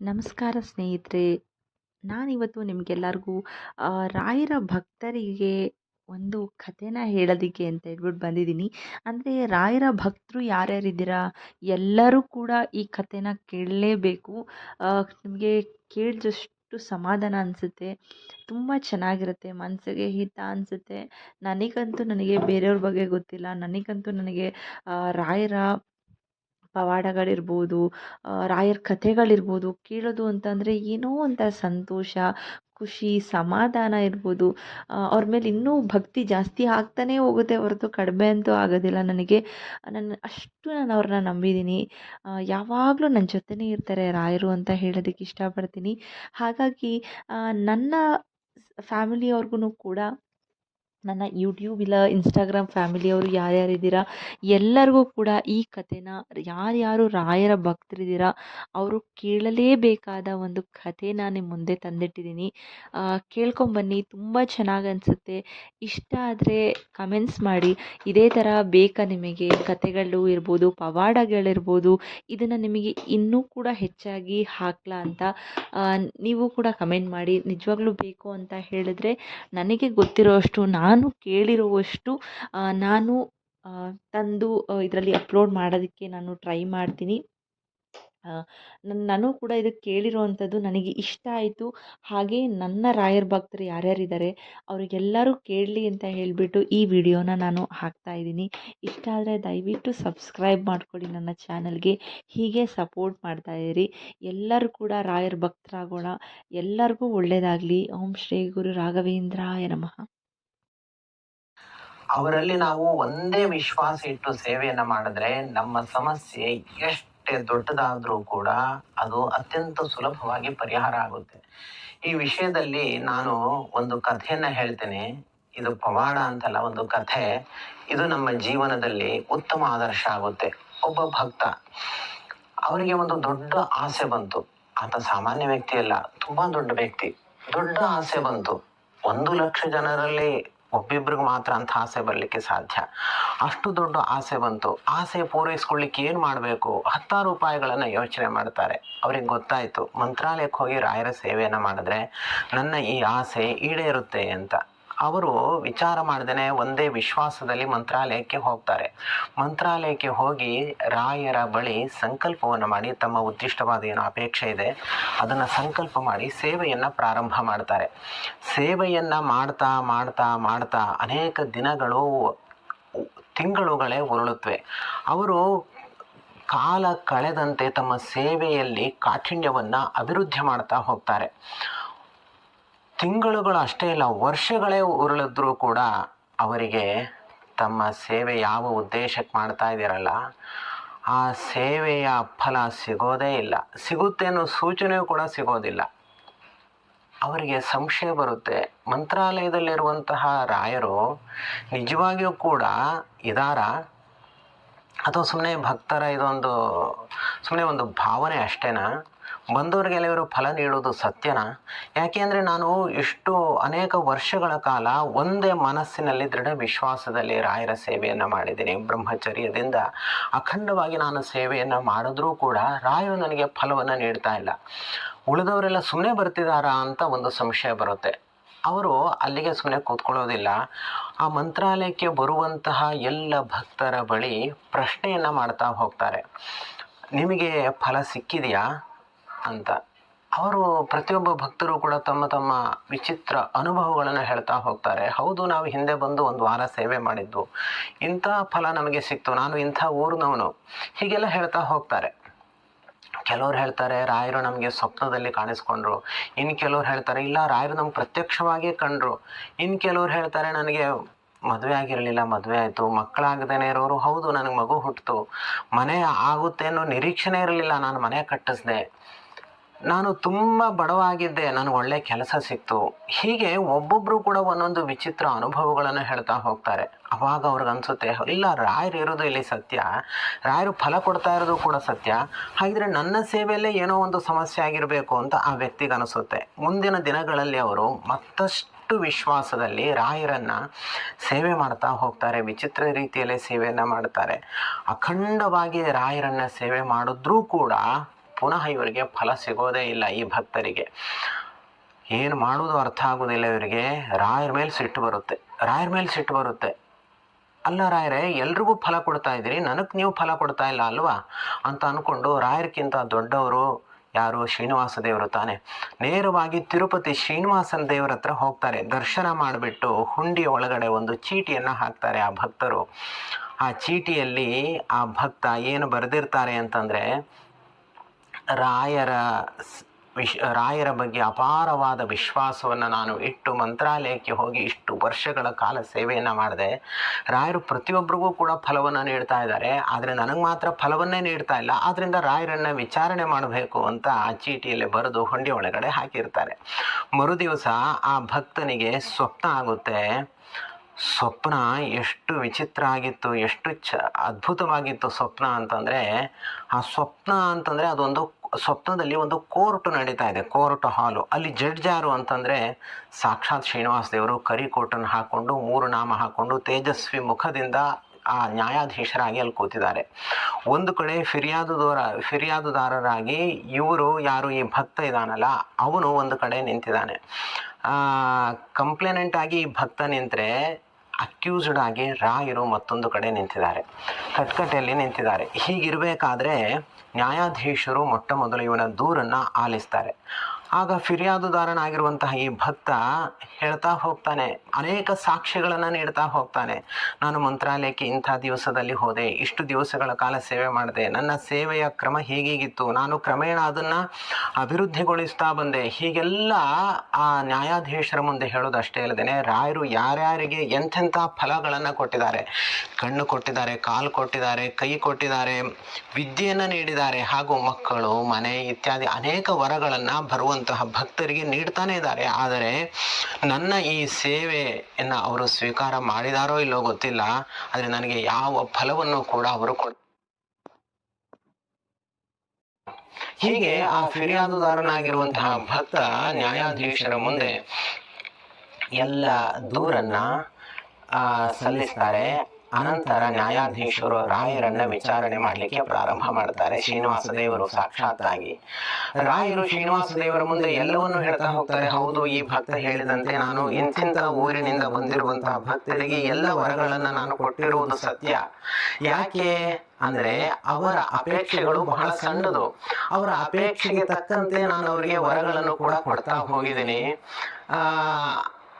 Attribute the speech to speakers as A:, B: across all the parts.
A: ನಮಸ್ಕಾರ ಸ್ನೇಹಿತರೆ. ನಾನಿವತ್ತು ನಿಮಗೆಲ್ಲರಿಗೂ ರಾಯರ ಭಕ್ತರಿಗೆ ಒಂದು ಕಥೆನ ಹೇಳೋದಕ್ಕೆ ಅಂತ ಹೇಳ್ಬಿಟ್ಟು ಬಂದಿದ್ದೀನಿ. ಅಂದರೆ ರಾಯರ ಭಕ್ತರು ಯಾರ್ಯಾರಿದ್ದೀರಾ, ಎಲ್ಲರೂ ಕೂಡ ಈ ಕಥೆನ ಕೇಳಲೇಬೇಕು. ನಿಮಗೆ ಕೇಳಿದಷ್ಟು ಸಮಾಧಾನ ಅನಿಸುತ್ತೆ, ತುಂಬ ಚೆನ್ನಾಗಿರುತ್ತೆ ಮನಸ್ಸಿಗೆ ಹಿತ ಅನಿಸುತ್ತೆ. ನನಗಂತೂ ನನಗೆ ಬೇರೆಯವ್ರ ಬಗ್ಗೆ ಗೊತ್ತಿಲ್ಲ. ನನಗಂತೂ ನನಗೆ ರಾಯರ ಪವಾಡಗಳಿರ್ಬೋದು ರಾಯರ ಕಥೆಗಳಿರ್ಬೋದು, ಕೇಳೋದು ಅಂತಂದರೆ ಏನೋ ಒಂಥರ ಸಂತೋಷ, ಖುಷಿ, ಸಮಾಧಾನ ಇರ್ಬೋದು. ಅವ್ರ ಮೇಲೆ ಇನ್ನೂ ಭಕ್ತಿ ಜಾಸ್ತಿ ಆಗ್ತಾನೇ ಹೋಗುತ್ತೆ ಹೊರತು ಕಡಿಮೆ ಅಂತೂ ಆಗೋದಿಲ್ಲ ನನಗೆ. ನನ್ನ, ಅಷ್ಟು ನಾನು ಅವ್ರನ್ನ ನಂಬಿದ್ದೀನಿ. ಯಾವಾಗಲೂ ನನ್ನ ಜೊತೆನೇ ಇರ್ತಾರೆ ರಾಯರು ಅಂತ ಹೇಳೋದಕ್ಕೆ ಇಷ್ಟಪಡ್ತೀನಿ. ಹಾಗಾಗಿ ನನ್ನ ಫ್ಯಾಮಿಲಿಯವ್ರಿಗೂ ಕೂಡ ನನ್ನ ಯೂಟ್ಯೂಬ್ ಇಲ್ಲ ಇನ್ಸ್ಟಾಗ್ರಾಮ್ ಫ್ಯಾಮಿಲಿಯವರು ಯಾರ್ಯಾರಿದ್ದೀರಾ ಎಲ್ಲರಿಗೂ ಕೂಡ ಈ ಕಥೆನ ಯಾರ್ಯಾರು ರಾಯರ ಭಕ್ತರಿದ್ದೀರಾ, ಅವರು ಕೇಳಲೇಬೇಕಾದ ಒಂದು ಕಥೆನ ನಾನು ಮುಂದೆ ತಂದಿಟ್ಟಿದ್ದೀನಿ. ಕೇಳ್ಕೊಂಬನ್ನಿ, ತುಂಬ ಚೆನ್ನಾಗಿ ಅನಿಸುತ್ತೆ. ಇಷ್ಟ ಆದರೆ ಕಮೆಂಟ್ಸ್ ಮಾಡಿ. ಇದೇ ಥರ ಬೇಕಾ ನಿಮಗೆ ಕಥೆಗಳು ಇರ್ಬೋದು, ಪವಾಡಗಳಿರ್ಬೋದು, ಇದನ್ನು ನಿಮಗೆ ಇನ್ನೂ ಕೂಡ ಹೆಚ್ಚಾಗಿ ಹಾಕ್ಲಾ ಅಂತ ನೀವು ಕೂಡ ಕಮೆಂಟ್ ಮಾಡಿ. ನಿಜವಾಗ್ಲೂ ಬೇಕು ಅಂತ ಹೇಳಿದ್ರೆ ನನಗೆ ಗೊತ್ತಿರೋಷ್ಟು ನಾನು ನಾನು ಕೇಳಿರುವಷ್ಟು ನಾನು ತಂದು ಇದರಲ್ಲಿ ಅಪ್ಲೋಡ್ ಮಾಡೋದಕ್ಕೆ ನಾನು ಟ್ರೈ ಮಾಡ್ತೀನಿ. ನಾನು ಕೂಡ ಇದು ಕೇಳಿರುವಂಥದ್ದು ನನಗೆ ಇಷ್ಟ ಆಯಿತು. ಹಾಗೆ ನನ್ನ ರಾಯರ ಭಕ್ತರು ಯಾರ್ಯಾರಿದ್ದಾರೆ, ಅವರಿಗೆಲ್ಲರೂ ಕೇಳಲಿ ಅಂತ ಹೇಳಿಬಿಟ್ಟು ಈ ವಿಡಿಯೋನ ನಾನು ಹಾಕ್ತಾ ಇದ್ದೀನಿ. ಇಷ್ಟ ಆದರೆ ದಯವಿಟ್ಟು ಸಬ್ಸ್ಕ್ರೈಬ್ ಮಾಡ್ಕೊಳ್ಳಿ ನನ್ನ ಚಾನಲ್ಗೆ. ಹೀಗೆ ಸಪೋರ್ಟ್ ಮಾಡ್ತಾ ಇರಿ. ಎಲ್ಲರೂ ಕೂಡ ರಾಯರ ಭಕ್ತರಾಗೋಣ. ಎಲ್ಲರಿಗೂ ಒಳ್ಳೆಯದಾಗಲಿ ಓಂ ಶ್ರೀ ಗುರು ರಾಘವೇಂದ್ರಾಯ ನಮಃ.
B: ಅವರಲ್ಲಿ ನಾವು ಒಂದೇ ವಿಶ್ವಾಸ ಇಟ್ಟು ಸೇವೆಯನ್ನು ಮಾಡಿದ್ರೆ ನಮ್ಮ ಸಮಸ್ಯೆ ಎಷ್ಟೇ ದೊಡ್ಡದಾದ್ರೂ ಕೂಡ ಅದು ಅತ್ಯಂತ ಸುಲಭವಾಗಿ ಪರಿಹಾರ ಆಗುತ್ತೆ. ಈ ವಿಷಯದಲ್ಲಿ ನಾನು ಒಂದು ಕಥೆಯನ್ನ ಹೇಳ್ತೇನೆ. ಇದು ಪವಾಡ ಅಂತಲ್ಲ, ಒಂದು ಕಥೆ. ಇದು ನಮ್ಮ ಜೀವನದಲ್ಲಿ ಉತ್ತಮ ಆದರ್ಶ ಆಗುತ್ತೆ. ಒಬ್ಬ ಭಕ್ತ. ಅವರಿಗೆ ಒಂದು ದೊಡ್ಡ ಆಸೆ ಬಂತು. ಆತ ಸಾಮಾನ್ಯ ವ್ಯಕ್ತಿ ಅಲ್ಲ ತುಂಬಾ ದೊಡ್ಡ ವ್ಯಕ್ತಿ. ದೊಡ್ಡ ಆಸೆ ಬಂತು. ಒಂದು ಲಕ್ಷ ಜನರಲ್ಲಿ ಒಬ್ಬಿಬ್ರಿಗೆ ಮಾತ್ರ ಅಂತ ಆಸೆ ಬರಲಿಕ್ಕೆ ಸಾಧ್ಯ. ಅಷ್ಟು ದೊಡ್ಡ ಆಸೆ ಬಂತು. ಆಸೆ ಪೂರೈಸ್ಕೊಳ್ಳಿಕ್ಕೆ ಏನು ಮಾಡಬೇಕು? ಹತ್ತಾರು ಉಪಾಯಗಳನ್ನು ಯೋಚನೆ ಮಾಡ್ತಾರೆ. ಅವ್ರಿಗೆ ಗೊತ್ತಾಯಿತು, ಮಂತ್ರಾಲಯಕ್ಕೆ ಹೋಗಿ ರಾಯರ ಸೇವೆಯನ್ನು ಮಾಡಿದ್ರೆ ನನ್ನ ಈ ಆಸೆ ಈಡೇರುತ್ತೆ ಅಂತ. ಅವರು ವಿಚಾರ ಮಾಡ್ದೇ ಒಂದೇ ವಿಶ್ವಾಸದಲ್ಲಿ ಮಂತ್ರಾಲಯಕ್ಕೆ ಹೋಗ್ತಾರೆ. ಮಂತ್ರಾಲಯಕ್ಕೆ ಹೋಗಿ ರಾಯರ ಬಳಿ ಸಂಕಲ್ಪವನ್ನು ಮಾಡಿ, ತಮ್ಮ ಉದ್ದಿಷ್ಟವಾದ ಏನು ಅಪೇಕ್ಷೆ ಇದೆ, ಅದನ್ನು ಸಂಕಲ್ಪ ಮಾಡಿ ಸೇವೆಯನ್ನು ಪ್ರಾರಂಭ ಮಾಡ್ತಾರೆ. ಸೇವೆಯನ್ನು ಮಾಡ್ತಾ ಮಾಡ್ತಾ ಮಾಡ್ತಾ ಅನೇಕ ದಿನಗಳು, ತಿಂಗಳುಗಳೇ ಉರುಳುತ್ತವೆ. ಅವರು ಕಾಲ ಕಳೆದಂತೆ ತಮ್ಮ ಸೇವೆಯಲ್ಲಿ ಕಾಠಿಣ್ಯವನ್ನು ಅಭಿವೃದ್ಧಿ ಮಾಡ್ತಾ ಹೋಗ್ತಾರೆ. ತಿಂಗಳುಗಳು ಅಷ್ಟೇ ಇಲ್ಲ, ವರ್ಷಗಳೇ ಉರುಳಿದ್ರೂ ಕೂಡ ಅವರಿಗೆ ತಮ್ಮ ಸೇವೆ ಯಾವ ಉದ್ದೇಶಕ್ಕೆ ಮಾಡ್ತಾ ಇದ್ದೀರಲ್ಲ, ಆ ಸೇವೆಯ ಫಲ ಸಿಗೋದೇ ಇಲ್ಲ. ಸಿಗುತ್ತೆ ಅನ್ನೋ ಸೂಚನೆಯೂ ಕೂಡ ಸಿಗೋದಿಲ್ಲ. ಅವರಿಗೆ ಸಂಶಯ ಬರುತ್ತೆ. ಮಂತ್ರಾಲಯದಲ್ಲಿರುವಂತಹ ರಾಯರು ನಿಜವಾಗಿಯೂ ಕೂಡ ಇದಾರ? ಅಥವಾ ಸುಮ್ಮನೆ ಭಕ್ತರ ಇದೊಂದು ಸುಮ್ಮನೆ ಒಂದು ಭಾವನೆ ಅಷ್ಟೇನಾ? ಬಂದವರಿಗೆಲ್ಲ ಇವರು ಫಲ ನೀಡೋದು ಸತ್ಯನಾ? ಯಾಕೆ ಅಂದರೆ ನಾನು ಇಷ್ಟು ಅನೇಕ ವರ್ಷಗಳ ಕಾಲ ಒಂದೇ ಮನಸ್ಸಿನಲ್ಲಿ ದೃಢ ವಿಶ್ವಾಸದಲ್ಲಿ ರಾಯರ ಸೇವೆಯನ್ನು ಮಾಡಿದ್ದೀನಿ. ಬ್ರಹ್ಮಚರ್ಯದಿಂದ ಅಖಂಡವಾಗಿ ನಾನು ಸೇವೆಯನ್ನು ಮಾಡಿದ್ರೂ ಕೂಡ ರಾಯರು ನನಗೆ ಫಲವನ್ನು ನೀಡ್ತಾ ಇಲ್ಲ. ಉಳಿದವರೆಲ್ಲ ಸುಮ್ಮನೆ ಬರ್ತಿದ್ದಾರಾ ಅಂತ ಒಂದು ಸಂಶಯ ಬರುತ್ತೆ. ಅವರು ಅಲ್ಲಿಗೆ ಸುಮ್ಮನೆ ಕೂತ್ಕೊಳ್ಳೋದಿಲ್ಲ. ಆ ಮಂತ್ರಾಲಯಕ್ಕೆ ಬರುವಂತಹ ಎಲ್ಲ ಭಕ್ತರ ಬಳಿ ಪ್ರಶ್ನೆಯನ್ನು ಮಾಡ್ತಾ ಹೋಗ್ತಾರೆ. ನಿಮಗೆ ಫಲ ಸಿಕ್ಕಿದೆಯಾ? ಅಂತ. ಅವರು ಪ್ರತಿಯೊಬ್ಬ ಭಕ್ತರು ಕೂಡ ತಮ್ಮ ತಮ್ಮ ವಿಚಿತ್ರ ಅನುಭವಗಳನ್ನು ಹೇಳ್ತಾ ಹೋಗ್ತಾರೆ. ಹೌದು, ನಾವು ಹಿಂದೆ ಬಂದು ಒಂದು ವಾರ ಸೇವೆ ಮಾಡಿದ್ದು ಇಂಥ ಫಲ ನಮಗೆ ಸಿಕ್ತು. ನಾನು ಇಂಥ ಊರಿನವನು. ಹೀಗೆಲ್ಲ ಹೇಳ್ತಾ ಹೋಗ್ತಾರೆ. ಕೆಲವ್ರು ಹೇಳ್ತಾರೆ, ರಾಯರು ನಮಗೆ ಸ್ವಪ್ನದಲ್ಲಿ ಕಾಣಿಸ್ಕೊಂಡ್ರು. ಇನ್ನು ಕೆಲವ್ರು ಹೇಳ್ತಾರೆ, ಇಲ್ಲ, ರಾಯರು ನಮ್ಗೆ ಪ್ರತ್ಯಕ್ಷವಾಗಿ ಕಂಡ್ರು. ಇನ್ನು ಕೆಲವ್ರು ಹೇಳ್ತಾರೆ, ನನಗೆ ಮದುವೆ ಆಗಿರಲಿಲ್ಲ, ಮದುವೆ ಆಯಿತು. ಮಕ್ಕಳಾಗದೇನೆ ಇರೋರು, ಹೌದು, ನನಗೆ ಮಗು ಹುಟ್ಟಿತು ಮನೆ ಆಗುತ್ತೆ ಅನ್ನೋ ನಿರೀಕ್ಷಣೆ ಇರಲಿಲ್ಲ. ನಾನು ಮನೆ ಕಟ್ಟಿಸ್ದೆ. ನಾನು ತುಂಬ ಬಡವಾಗಿದ್ದೆ, ನನಗೆ ಒಳ್ಳೆ ಕೆಲಸ ಸಿಕ್ತು. ಹೀಗೆ ಒಬ್ಬೊಬ್ಬರು ಕೂಡ ಒಂದೊಂದು ವಿಚಿತ್ರ ಅನುಭವಗಳನ್ನು ಹೇಳ್ತಾ ಹೋಗ್ತಾರೆ. ಅವಾಗ ಅವ್ರಿಗೆ ಅನಿಸುತ್ತೆ, ಇಲ್ಲ, ರಾಯರು ಇರೋದು ಇಲ್ಲಿ ಸತ್ಯ. ರಾಯರು ಫಲ ಕೊಡ್ತಾ ಇರೋದು ಕೂಡ ಸತ್ಯ. ಹಾಗಿದ್ರೆ ನನ್ನ ಸೇವೆಯಲ್ಲೇ ಏನೋ ಒಂದು ಸಮಸ್ಯೆ ಆಗಿರಬೇಕು ಅಂತ ಆ ವ್ಯಕ್ತಿಗೆ ಅನಿಸುತ್ತೆ. ಮುಂದಿನ ದಿನಗಳಲ್ಲಿ ಅವರು ಮತ್ತಷ್ಟು ವಿಶ್ವಾಸದಲ್ಲಿ ರಾಯರನ್ನು ಸೇವೆ ಮಾಡ್ತಾ ಹೋಗ್ತಾರೆ, ವಿಚಿತ್ರ ರೀತಿಯಲ್ಲೇ ಸೇವೆಯನ್ನು ಮಾಡ್ತಾರೆ. ಅಖಂಡವಾಗಿ ರಾಯರನ್ನು ಸೇವೆ ಮಾಡಿದ್ರೂ ಕೂಡ ಪುನಃ ಇವರಿಗೆ ಫಲ ಸಿಗೋದೇ ಇಲ್ಲ ಈ ಭಕ್ತರಿಗೆ. ಏನು ಮಾಡೋದು ಅರ್ಥ ಆಗೋದಿಲ್ಲ ಇವರಿಗೆ. ರಾಯರ ಮೇಲೆ ಸಿಟ್ಟು ಬರುತ್ತೆ. ರಾಯರ ಮೇಲೆ ಸಿಟ್ಟು ಬರುತ್ತೆ. ಅಲ್ಲ ರಾಯರೇ, ಎಲ್ರಿಗೂ ಫಲ ಕೊಡ್ತಾ ಇದ್ದೀರಿ. ನನಗೆ ನೀವು ಫಲ ಕೊಡ್ತಾ ಇಲ್ಲ ಅಲ್ವಾ? ಅಂತ ಅಂದ್ಕೊಂಡು ರಾಯರ್ಕಿಂತ ದೊಡ್ಡವರು ಯಾರು? ಶ್ರೀನಿವಾಸ ದೇವರು ತಾನೆ. ನೇರವಾಗಿ ತಿರುಪತಿ ಶ್ರೀನಿವಾಸನ ದೇವರ ಹತ್ರ ಹೋಗ್ತಾರೆ. ದರ್ಶನ ಮಾಡಿಬಿಟ್ಟು ಹುಂಡಿ ಒಳಗಡೆ ಒಂದು ಚೀಟಿಯನ್ನು ಹಾಕ್ತಾರೆ ಆ ಭಕ್ತರು. ಆ ಚೀಟಿಯಲ್ಲಿ ಆ ಭಕ್ತ ಏನು ಬರೆದಿರ್ತಾರೆ ಅಂತಂದರೆ ರಾಯರ ವಿಶ್, ರಾಯರ ಬಗ್ಗೆ ಅಪಾರವಾದ ವಿಶ್ವಾಸವನ್ನು ನಾನು ಇಟ್ಟು ಮಂತ್ರಾಲಯಕ್ಕೆ ಹೋಗಿ ಇಷ್ಟು ವರ್ಷಗಳ ಕಾಲ ಸೇವೆಯನ್ನು ಮಾಡಿದೆ. ರಾಯರು ಪ್ರತಿಯೊಬ್ಬರಿಗೂ ಕೂಡ ಫಲವನ್ನು ನೀಡ್ತಾ ಇದ್ದಾರೆ. ಆದರೆ ನನಗೆ ಮಾತ್ರ ಫಲವನ್ನೇ ನೀಡ್ತಾ ಇಲ್ಲ. ಆದ್ದರಿಂದ ರಾಯರನ್ನು ವಿಚಾರಣೆ ಮಾಡಬೇಕು ಅಂತ ಆ ಚೀಟಿಯಲ್ಲಿ ಬರೆದು ಹೊಂಡಿ ಒಳಗಡೆ ಹಾಕಿರ್ತಾರೆ. ಮರುದಿವಸ ಆ ಭಕ್ತನಿಗೆ ಸ್ವಪ್ನ ಆಗುತ್ತೆ. ಸ್ವಪ್ನ ಎಷ್ಟು ವಿಚಿತ್ರ ಆಗಿತ್ತು, ಎಷ್ಟು ಚ ಅದ್ಭುತವಾಗಿತ್ತು ಸ್ವಪ್ನ ಅಂತಂದರೆ, ಆ ಸ್ವಪ್ನ ಅಂತಂದರೆ ಅದೊಂದು ಸ್ವಪ್ನದಲ್ಲಿ ಒಂದು ಕೋರ್ಟ್ ನಡೀತಾ ಇದೆ, ಕೋರ್ಟ್ ಹಾಲು. ಅಲ್ಲಿ ಜಡ್ಜ್ ಯಾರು ಅಂತಂದರೆ ಸಾಕ್ಷಾತ್ ಶ್ರೀನಿವಾಸ ದೇವರು ಕರಿ ಕೋಟನ್ನು ಹಾಕ್ಕೊಂಡು ಮೂರು ನಾಮ ಹಾಕ್ಕೊಂಡು ತೇಜಸ್ವಿ ಮುಖದಿಂದ ಆ ನ್ಯಾಯಾಧೀಶರಾಗಿ ಅಲ್ಲಿ ಕೂತಿದ್ದಾರೆ. ಒಂದು ಕಡೆ ಫಿರ್ಯಾದುದಾರ, ಫಿರ್ಯಾದುದಾರರಾಗಿ ಇವರು ಯಾರು ಈ ಭಕ್ತ ಇದ್ದಾನಲ್ಲ ಅವನು ಒಂದು ಕಡೆ ನಿಂತಿದ್ದಾನೆ. ಕಂಪ್ಲೇನೆಂಟ್ ಆಗಿ ಈ ಭಕ್ತ ನಿಂತರೆ ಅಕ್ಯೂಸ್ಡ್ ಆಗಿ ರಾಯರು ಮತ್ತೊಂದು ಕಡೆ ನಿಂತಿದ್ದಾರೆ. ಕಟ್ಕಟೆಯಲ್ಲಿ ನಿಂತಿದ್ದಾರೆ. ಹೀಗಿರಬೇಕಾದ್ರೆ ನ್ಯಾಯಾಧೀಶರು ಮೊಟ್ಟ ಮೊದಲು ಇವನ ದೂರನ್ನು ಆಲಿಸ್ತಾರೆ. ಆಗ ಫಿರ್ಯಾದುದಾರನಾಗಿರುವಂತಹ ಈ ಭಕ್ತ ಹೇಳ್ತಾ ಹೋಗ್ತಾನೆ, ಅನೇಕ ಸಾಕ್ಷಿಗಳನ್ನು ನೀಡ್ತಾ ಹೋಗ್ತಾನೆ. ನಾನು ಮಂತ್ರಾಲಯಕ್ಕೆ ಇಂಥ ದಿವಸದಲ್ಲಿ ಹೋದೆ, ಇಷ್ಟು ದಿವಸಗಳ ಕಾಲ ಸೇವೆ ಮಾಡಿದೆ, ನನ್ನ ಸೇವೆಯ ಕ್ರಮ ಹೀಗೀಗಿತ್ತು, ನಾನು ಕ್ರಮೇಣ ಅದನ್ನು ಅಭಿವೃದ್ಧಿಗೊಳಿಸ್ತಾ ಬಂದೆ. ಹೀಗೆಲ್ಲ ಆ ನ್ಯಾಯಾಧೀಶರ ಮುಂದೆ ಹೇಳೋದು ಅಷ್ಟೇ ಅಲ್ಲದೆ ರಾಯರು ಯಾರ್ಯಾರಿಗೆ ಎಂಥೆಂಥ ಫಲಗಳನ್ನು ಕೊಟ್ಟಿದ್ದಾರೆ, ಕಣ್ಣು ಕೊಟ್ಟಿದ್ದಾರೆ, ಕಾಲು ಕೊಟ್ಟಿದ್ದಾರೆ, ಕೈ ಕೊಟ್ಟಿದ್ದಾರೆ, ವಿದ್ಯೆಯನ್ನು ನೀಡಿದ್ದಾರೆ, ಹಾಗೂ ಮಕ್ಕಳು, ಮನೆ ಇತ್ಯಾದಿ ಅನೇಕ ವರಗಳನ್ನು ಬರುವಂತಹ ಭಕ್ತರಿಗೆ ನೀಡ್ತಾನೆ ಇದ್ದಾರೆ. ಆದರೆ ನನ್ನ ಈ ಸೇವೆಯನ್ನ ಅವರು ಸ್ವೀಕಾರ ಮಾಡಿದಾರೋ ಇಲ್ಲೋ ಗೊತ್ತಿಲ್ಲ. ಆದರೆ ನನಗೆ ಯಾವ ಫಲವನ್ನು ಕೂಡ ಅವರು ಕೊಡ್ ಹೀಗೆ ಆ ಫಿರ್ಯಾದುದಾರನಾಗಿರುವಂತಹ ಭಕ್ತ ನ್ಯಾಯಾಧೀಶರ ಮುಂದೆ ಎಲ್ಲ ದೂರನ್ನ ಆ, ಸಲ್ಲಿಸ್ತಾರೆ. ಅನಂತರ ನ್ಯಾಯಾಧೀಶರು ರಾಯರನ್ನ ವಿಚಾರಣೆ ಮಾಡಲಿಕ್ಕೆ ಪ್ರಾರಂಭ ಮಾಡ್ತಾರೆ. ಶ್ರೀನಿವಾಸ ದೇವರು ಸಾಕ್ಷಾತ್ತಾಗಿ. ರಾಯರು ಶ್ರೀನಿವಾಸ ದೇವರ ಮುಂದೆ ಎಲ್ಲವನ್ನೂ ಹೇಳ್ತಾ ಹೋಗ್ತಾರೆ. ಹೌದು, ಈ ಭಕ್ತ ಹೇಳಿದಂತೆ ನಾನು ಇಂತಿಂತ ಊರಿನಿಂದ ಬಂದಿರುವಂತಹ ಭಕ್ತರಿಗೆ ಎಲ್ಲ ವರಗಳನ್ನು ನಾನು ಕೊಟ್ಟಿರುವುದು ಸತ್ಯ. ಯಾಕೆ ಅಂದ್ರೆ ಅವರ ಅಪೇಕ್ಷೆಗಳು ಬಹಳ ಸಣ್ಣದು. ಅವರ ಅಪೇಕ್ಷೆಗೆ ತಕ್ಕಂತೆ ನಾನು ಅವರಿಗೆ ವರಗಳನ್ನು ಕೂಡ ಕೊಡ್ತಾ ಹೋಗಿದ್ದೀನಿ. ಆ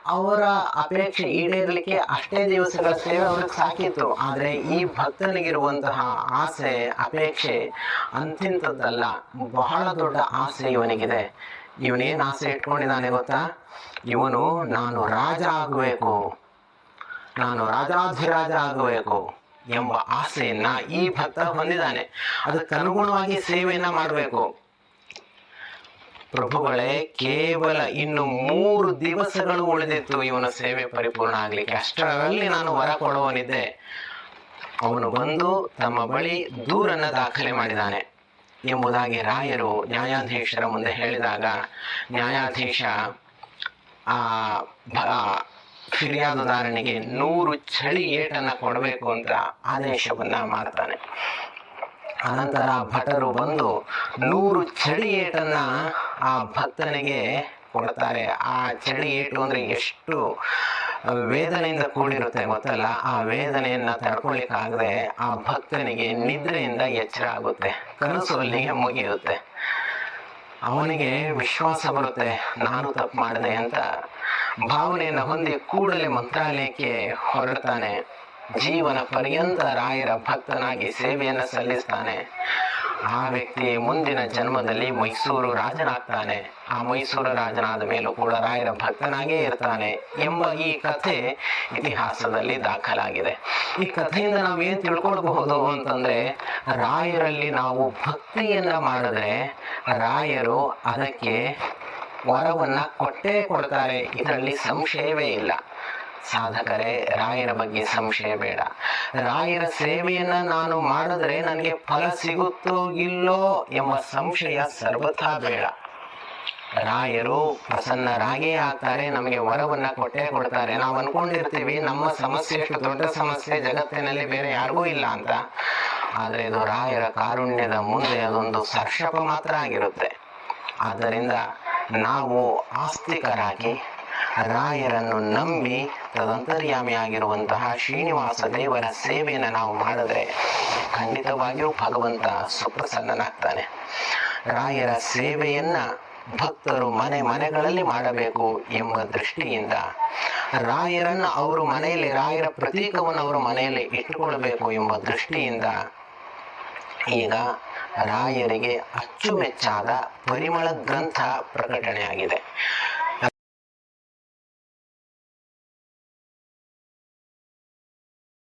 B: ಅವರ ಅಪೇಕ್ಷೆ ಈಡೇರಲಿಕ್ಕೆ ಅಷ್ಟೇ ದಿವಸಗಳ ಸೇವೆ ಅವ್ರಿಗೆ ಸಾಕಿತ್ತು. ಆದರೆ ಈ ಭಕ್ತನಿಗಿರುವಂತಹ ಆಸೆ ಅಪೇಕ್ಷೆ ಅಂತಿಂತದ್ದಲ್ಲ ಬಹಳ ದೊಡ್ಡ ಆಸೆ ಇವನಿಗಿದೆ. ಇವನೇನು ಆಸೆ ಇಟ್ಕೊಂಡಿದ್ದಾನೆ ಗೊತ್ತಾ? ಇವನು ನಾನು ರಾಜ ಆಗಬೇಕು ನಾನು ರಾಜಾಧಿರಾಜ ಆಗಬೇಕು ಎಂಬ ಆಸೆಯನ್ನ ಈ ಭಕ್ತ ಹೊಂದಿದ್ದಾನೆ. ಅದಕ್ಕನುಗುಣವಾಗಿ ಸೇವೆಯನ್ನ ಮಾಡಬೇಕು. ಪ್ರಭುಗಳೇ, ಕೇವಲ ಇನ್ನು ಮೂರು ದಿವಸಗಳು ಉಳಿದಿತ್ತು. ಇವನ ಸೇವೆ ಪರಿಪೂರ್ಣ ಆಗ್ಲಿಕ್ಕೆ ಅಷ್ಟರಲ್ಲಿ ನಾನು ವರ ಕೊಡುವನಿದ್ದೆ. ಅವನು ಬಂದು ತಮ್ಮ ಬಳಿ ದೂರನ್ನ ದಾಖಲೆ ಮಾಡಿದ್ದಾನೆ ಎಂಬುದಾಗಿ ರಾಯರು ನ್ಯಾಯಾಧೀಶರ ಮುಂದೆ ಹೇಳಿದಾಗ, ನ್ಯಾಯಾಧೀಶ, ಆ ಫಿರ್ಯಾದುದಾರನಿಗೆ ನೂರು ಚಳಿ ಏಟನ್ನ ಕೊಡಬೇಕು ಅಂತ ಆದೇಶವನ್ನ ಮಾಡ್ತಾನೆ. ಅನಂತರ ಭಟರು ಬಂದು ನೂರು ಚಳಿ ಏಟನ್ನ ಆ ಭಕ್ತನಿಗೆ ಕೊಡ್ತಾರೆ. ಆ ಚಳಿ ಏಟು ಅಂದ್ರೆ ಎಷ್ಟು ವೇದನೆಯಿಂದ ಕೂಡಿರುತ್ತೆ ಗೊತ್ತಲ್ಲ? ಆ ವೇದನೆಯನ್ನ ತಡ್ಕೊಳ್ಳಿಕ್ಕಾಗದೆ ಆ ಭಕ್ತನಿಗೆ ನಿದ್ರೆಯಿಂದ ಎಚ್ಚರ ಆಗುತ್ತೆ. ಕನಸು ಅಲ್ಲಿಗೆ ಮುಗಿಯುತ್ತೆ. ಅವನಿಗೆ ವಿಶ್ವಾಸ ಬರುತ್ತೆ. ನಾನು ತಪ್ಪು ಮಾಡಿದೆ ಅಂತ ಭಾವನೆಯನ್ನು ಹೊಂದಿ ಕೂಡಲೇ ಮಂತ್ರಾಲಯಕ್ಕೆ ಹೊರಡ್ತಾನೆ. ಜೀವನ ಪರ್ಯಂತ ರಾಯರ ಭಕ್ತನಾಗಿ ಸೇವೆಯನ್ನು ಸಲ್ಲಿಸ್ತಾನೆ. ಆ ವ್ಯಕ್ತಿ ಮುಂದಿನ ಜನ್ಮದಲ್ಲಿ ಮೈಸೂರು ರಾಜನಾಗ್ತಾನೆ. ಆ ಮೈಸೂರು ರಾಜನಾದ ಮೇಲೂ ಕೂಡ ರಾಯರ ಭಕ್ತನಾಗೇ ಇರ್ತಾನೆ ಎಂಬ ಈ ಕಥೆ ಇತಿಹಾಸದಲ್ಲಿ ದಾಖಲಾಗಿದೆ. ಈ ಕಥೆಯಿಂದ ನಾವು ಏನ್ ತಿಳ್ಕೊಳ್ಬಹುದು ಅಂತಂದ್ರೆ, ರಾಯರಲ್ಲಿ ನಾವು ಭಕ್ತಿಯನ್ನ ಮಾಡಿದ್ರೆ ರಾಯರು ಅದಕ್ಕೆ ವರವನ್ನ ಕೊಟ್ಟೇ ಕೊಡ್ತಾರೆ. ಇದರಲ್ಲಿ ಸಂಶಯವೇ ಇಲ್ಲ. ಸಾಧಕರೇ, ರಾಯರ ಬಗ್ಗೆ ಸಂಶಯ ಬೇಡ. ರಾಯರ ಸೇವೆಯನ್ನ ನಾನು ಮಾಡಿದ್ರೆ ನನಗೆ ಫಲ ಸಿಗುತ್ತೋ ಇಲ್ಲೋ ಎಂಬ ಸಂಶಯ ಸರ್ವಥಾ ಬೇಡ. ರಾಯರು ಪ್ರಸನ್ನರಾಗೇ ಆಗ್ತಾರೆ, ನಮಗೆ ವರವನ್ನ ಕೊಟ್ಟೇ ಕೊಡ್ತಾರೆ. ನಾವು ಅನ್ಕೊಂಡಿರ್ತೀವಿ, ನಮ್ಮ ಸಮಸ್ಯೆ ಎಷ್ಟು ದೊಡ್ಡ ಸಮಸ್ಯೆ, ಜಗತ್ತಿನಲ್ಲಿ ಬೇರೆ ಯಾರಿಗೂ ಇಲ್ಲ ಅಂತ. ಆದರೆ ಇದು ರಾಯರ ಕಾರುಣ್ಯದ ಮುಂದೆ ಅದೊಂದು ಸರ್ಷಪ ಮಾತ್ರ ಆಗಿರುತ್ತೆ. ಆದ್ದರಿಂದ ನಾವು ಆಸ್ತಿಕರಾಗಿ ರಾಯರನ್ನು ನಂಬಿ ತದಂತರ್ಯಾಮಿಯಾಗಿರುವಂತಹ ಶ್ರೀನಿವಾಸ ದೇವರ ಸೇವೆಯನ್ನು ನಾವು ಮಾಡಿದ್ರೆ ಖಂಡಿತವಾಗಿಯೂ ಭಗವಂತ ಸುಪ್ರಸನ್ನನಾಗ್ತಾನೆ. ರಾಯರ ಸೇವೆಯನ್ನು ಭಕ್ತರು ಮನೆ ಮನೆಗಳಲ್ಲಿ ಮಾಡಬೇಕು ಎಂಬ ದೃಷ್ಟಿಯಿಂದ ರಾಯರನ್ನು ಅವರು ಮನೆಯಲ್ಲಿ, ರಾಯರ ಪ್ರತೀಕವನ್ನು ಅವರು ಮನೆಯಲ್ಲಿ ಇಟ್ಟುಕೊಳ್ಳಬೇಕು ಎಂಬ ದೃಷ್ಟಿಯಿಂದ ಈಗ ರಾಯರಿಗೆ ಅಚ್ಚುಮೆಚ್ಚಾದ ಪರಿಮಳ ಗ್ರಂಥ ಪ್ರಕಟಣೆಯಾಗಿದೆ.